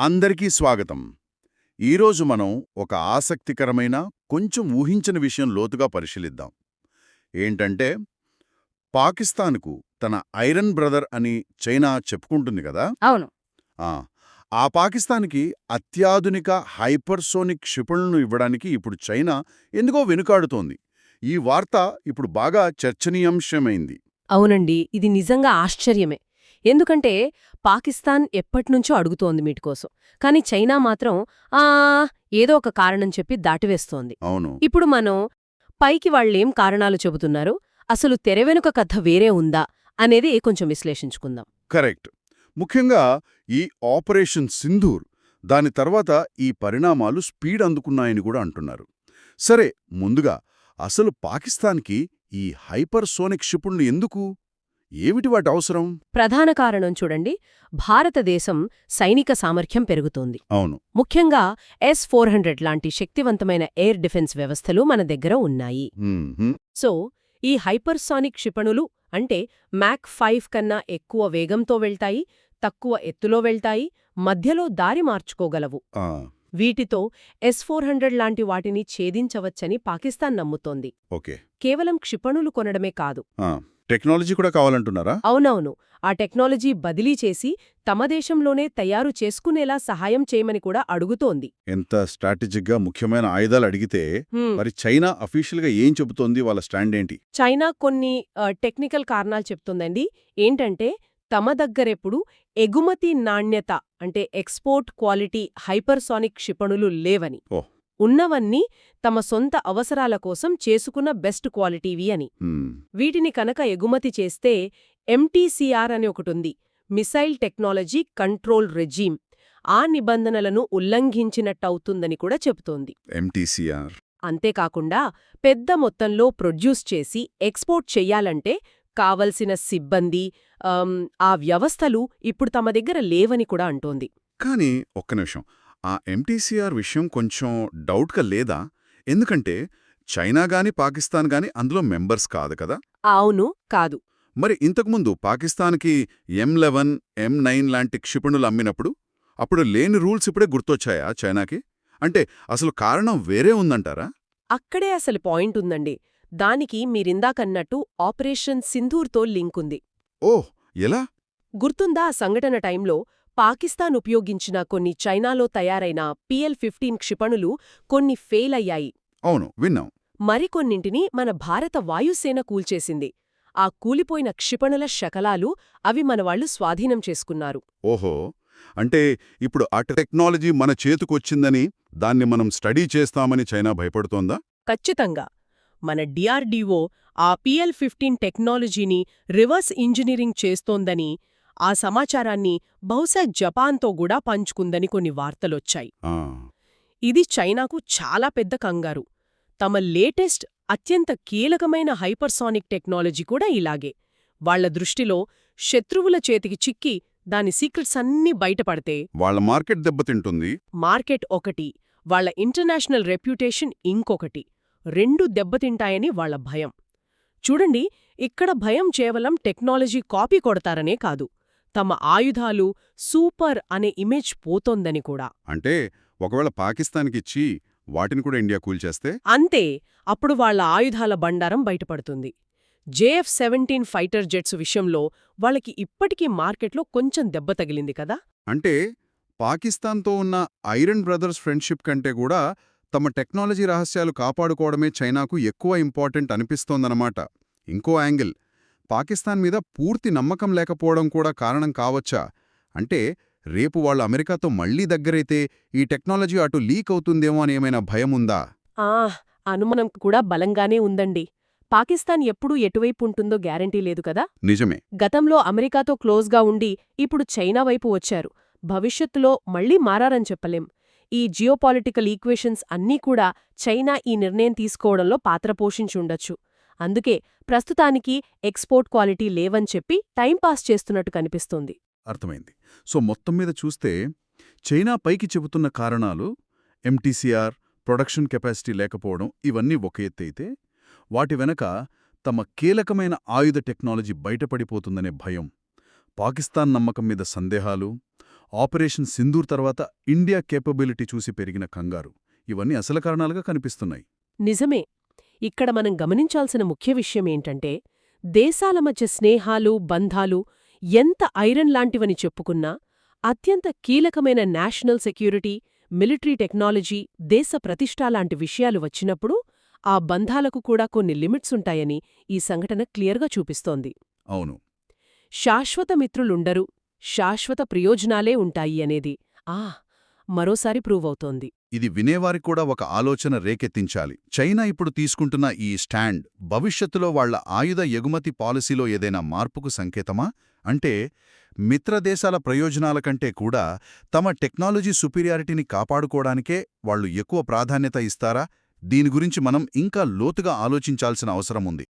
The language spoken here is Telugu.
అందరికీ స్వాగతం. ఈరోజు మనం ఒక ఆసక్తికరమైన కొంచెం ఊహించని విషయం లోతుగా పరిశీలిద్దాం. ఏంటంటే పాకిస్తాన్కు తన ఐరన్ బ్రదర్ అని చైనా చెప్పుకుంటుంది కదా? అవును. ఆ, ఆ పాకిస్తాన్కి అత్యాధునిక హైపర్సోనిక్ క్షిపణులను ఇవ్వడానికి ఇప్పుడు చైనా ఎందుకో వెనుకాడుతోంది. ఈ వార్త ఇప్పుడు బాగా చర్చనీయాంశమైంది. అవునండి. ఇది నిజంగా ఆశ్చర్యమే. ఎందుకంటే పాకిస్తాన్ ఎప్పటినుంచో అడుగుతోంది మీటి కోసం. కానీ చైనా మాత్రం ఆ ఏదో ఒక కారణం చెప్పి దాటివేస్తోంది. అవును. ఇప్పుడు మనం పైకి వాళ్ళేం కారణాలు చెబుతున్నారు? అసలు తెరవెనుక కథ వేరే ఉందా? అనేది కొంచెం విశ్లేషించుకుందాం. కరెక్ట్. ముఖ్యంగా ఈ ఆపరేషన్ సింధూర్ దాని తర్వాత ఈ పరిణామాలు స్పీడ్ అందుకున్నాయని కూడా అంటున్నారు. సరే ముందుగా అసలు పాకిస్తాన్కి ఈ హైపర్సోనిక్ క్షిపణులు ఎందుకు? ఏమిటి వాటి అవసరం? ప్రధాన కారణం చూడండి. భారతదేశం సైనిక సామర్థ్యం పెరుగుతోంది. అవును. ముఖ్యంగా ఎస్ ఫోర్ హండ్రెడ్ లాంటి శక్తివంతమైన ఎయిర్ డిఫెన్స్ వ్యవస్థలు మన దగ్గర ఉన్నాయి. సో ఈ హైపర్సానిక్ క్షిపణులు అంటే మ్యాక్ ఫైవ్ కన్నా ఎక్కువ వేగంతో వెళ్తాయి తక్కువ ఎత్తులో వెళ్తాయి మధ్యలో దారి మార్చుకోగలవు. వీటితో ఎస్ ఫోర్ హండ్రెడ్ లాంటి వాటిని ఛేదించవచ్చని పాకిస్తాన్ నమ్ముతోంది. కేవలం క్షిపణులు కొనడమే కాదు. టెక్నాలజీ కూడా కావాలంటున్నారా? అవునవును. ఆ టెక్నాలజీ బదిలీ చేసి తమ దేశంలోనే తయారు చేసుకునేలా సహాయం చేయమని కూడా అడుగుతోంది. ఎంత స్ట్రాటజిక్గా ముఖ్యమైన ఆయుధాలు అడిగితే. మరి చైనా అఫీషియల్గా ఏం చెబుతోంది వాళ్ళ స్టాండ్ ఏంటి? చైనా కొన్ని టెక్నికల్ కారణాలు చెప్తుందండి. ఏంటంటే తమ దగ్గరెప్పుడు ఎగుమతి నాణ్యత అంటే ఎక్స్పోర్ట్ క్వాలిటీ హైపర్సానిక్ క్షిపణులు లేవని. ఓ. ఉన్నవన్నీ తమ సొంత అవసరాల కోసం చేసుకున్న బెస్ట్ క్వాలిటీవి అని. వీటిని కనుక ఎగుమతి చేస్తే ఎంటీసీఆర్ అని ఒకటుంది. Missile technology control regime. ఆ నిబంధనలను ఉల్లంఘించినట్టవుతుందని కూడా చెబుతోంది. ఎంటీసీఆర్. అంతేకాకుండా పెద్ద మొత్తంలో ప్రొడ్యూస్ చేసి ఎక్స్పోర్ట్ చెయ్యాలంటే కావలసిన సిబ్బంది ఆ వ్యవస్థలు ఇప్పుడు తమ దగ్గర లేవని కూడా అంటోంది. కానీ ఒక్క నిమిషం. ఆ ఎంటీసీఆర్ విషయం కొంచెం డౌట్గా లేదా? ఎందుకంటే చైనా గాని పాకిస్తాన్ గాని అందులో మెంబర్స్ కాదు కదా? అవును కాదు. మరి ఇంతకుముందు పాకిస్తాన్కి ఎం లెవెన్ ఎం నైన్ లాంటి క్షిపణులు అమ్మినప్పుడు అప్పుడు లేని రూల్స్ ఇప్పుడే గుర్తొచ్చాయా చైనాకి? అంటే అసలు కారణం వేరే ఉందంటారా? అక్కడే అసలు పాయింట్ ఉందండి. దానికి మీరిందాకన్నట్టు ఆపరేషన్ సింధూర్తో లింక్ ఉంది. ఓహ్! ఎలా? గుర్తుందా ఆ సంఘటన టైంలో? పాకిస్తాన్ ఉపయోగించిన కొన్ని చైనాలో తయారైన పిఎల్ ఫిఫ్టీన్ క్షిపణులు కొన్ని ఫెయిల్ అయ్యాయి. అవును విన్నాం. మరికొన్నింటిని మన భారత వాయుసేన కూల్చేసింది. ఆ కూలిపోయిన క్షిపణుల శకలాలు అవి మనవాళ్ళు స్వాధీనం చేసుకున్నారు. ఓహో అంటే ఇప్పుడు ఆ టెక్నాలజీ మన చేతుకొచ్చిందని దాన్ని మనం స్టడీ చేస్తామని చైనా భయపడుతోందా? ఖచ్చితంగా. మన డిఆర్డీఓ ఆ పిఎల్ ఫిఫ్టీన్ టెక్నాలజీని రివర్స్ ఇంజనీరింగ్ చేస్తోందని ఆ సమాచారాన్ని బహుశా జపాన్తో కూడా పంచుకుందని కొన్ని వార్తలొచ్చాయి. ఇది చైనాకు చాలా పెద్ద కంగారు. తమ లేటెస్ట్ అత్యంత కీలకమైన హైపర్సానిక్ టెక్నాలజీ కూడా ఇలాగే. వాళ్ళ దృష్టిలో శత్రువుల చేతికి చిక్కి దాని సీక్రెట్స్ అన్నీ బయటపడితే వాళ్ళ మార్కెట్ దెబ్బతింటుంది మార్కెట్ ఒకటి వాళ్ళ ఇంటర్నేషనల్ రెప్యుటేషన్ ఇంకొకటి. రెండు దెబ్బతింటాయని వాళ్ళ భయం. చూడండి ఇక్కడ భయం కేవలం టెక్నాలజీ కాపీ కొడతారనే కాదు. తమ ఆయుధాలు సూపర్ అనే ఇమేజ్ పోతోందని కూడా. అంటే ఒకవేళ పాకిస్తాన్కిచ్చి వాటిని కూడా ఇండియా కూల్చేస్తే అంతే అప్పుడు వాళ్ళ ఆయుధాల బండారం బయటపడుతుంది. జేఎఫ్ సెవెంటీన్ ఫైటర్ జెట్స్ విషయంలో వాళ్ళకి ఇప్పటికీ మార్కెట్లో కొంచెం దెబ్బ తగిలింది కదా? అంటే పాకిస్తాన్తో ఉన్న ఐరన్ బ్రదర్స్ ఫ్రెండ్షిప్ కంటే కూడా తమ టెక్నాలజీ రహస్యాలు కాపాడుకోవడమే చైనాకు ఎక్కువ ఇంపార్టెంట్ అనిపిస్తోందన్నమాట. ఇంకో యాంగిల్ పాకిస్తాన్ మీద పూర్తి నమ్మకం లేకపోవడం కూడా కారణం కావచ్చా? అంటే రేపు వాళ్ళు అమెరికాతో మళ్ళీ దగ్గరైతే ఈ టెక్నాలజీ అటు లీక్ అవుతుందేమో అని ఏమైనా భయం ఉందా ఆ అనుమానం కూడా బలంగానే ఉందండి. పాకిస్తాన్ ఎప్పుడు ఎటువైపు ఉంటుందో గ్యారంటీ లేదు కదా? నిజమే. గతంలో అమెరికాతో క్లోజ్గా ఉండి ఇప్పుడు చైనా వైపు వచ్చారు. భవిష్యత్తులో మళ్ళీ మారారని చెప్పలేం. ఈ జియోపాలిటికల్ ఈక్వేషన్స్ అన్నీ కూడా చైనా ఈ నిర్ణయం తీసుకోవడంలో పాత్ర పోషించుండొచ్చు అందుకే ప్రస్తుతానికి ఎక్స్పోర్ట్ క్వాలిటీ లేవని చెప్పి టైంపాస్ చేస్తున్నట్టు కనిపిస్తోంది. అర్థమైంది. సో మొత్తం మీద చూస్తే చైనా పైకి చెబుతున్న కారణాలు ఎంటీసీఆర్ ప్రొడక్షన్ కెపాసిటీ లేకపోవడం ఇవన్నీ ఒక ఎత్తైతే వాటి వెనక తమ కీలకమైన ఆయుధ టెక్నాలజీ బయటపడిపోతుందనే భయం పాకిస్తాన్ నమ్మకం మీద సందేహాలు ఆపరేషన్ సింధూర్ తర్వాత ఇండియా కేపబిలిటీ చూసి పెరిగిన కంగారు ఇవన్నీ అసలు కారణాలుగా కనిపిస్తున్నాయి. నిజమే. ఇక్కడ మనం గమనించాల్సిన ముఖ్య విషయం ఏంటంటే దేశాల మధ్య స్నేహాలు బంధాలు ఎంత ఐరన్ లాంటివని చెప్పుకున్నా అత్యంత కీలకమైన నేషనల్ సెక్యూరిటీ మిలిటరీ టెక్నాలజీ దేశ ప్రతిష్ట లాంటి విషయాలు వచ్చినప్పుడు ఆ బంధాలకు కూడా కొన్ని లిమిట్స్ ఉంటాయని ఈ సంఘటన క్లియర్గా చూపిస్తోంది. అవును. శాశ్వత మిత్రులుండరు శాశ్వత ప్రయోజనాలే ఉంటాయి అనేది ఆ మరోసారి ప్రూవ్ అవుతోంది. ఇది వినేవారికి కూడా ఒక ఆలోచన రేకెత్తించాలి. చైనా ఇప్పుడు తీసుకుంటున్న ఈ స్టాండ్ భవిష్యత్తులో వాళ్ళ ఆయుధ ఎగుమతి పాలసీలో ఏదైనా మార్పుకు సంకేతమా? అంటే మిత్రదేశాల ప్రయోజనాల కంటే కూడా తమ టెక్నాలజీ సుపీరియారిటీని కాపాడుకోవడానికే వాళ్ళు ఎక్కువ ప్రాధాన్యత ఇస్తారా? దీని గురించి మనం ఇంకా లోతుగా ఆలోచించాల్సిన అవసరం ఉంది.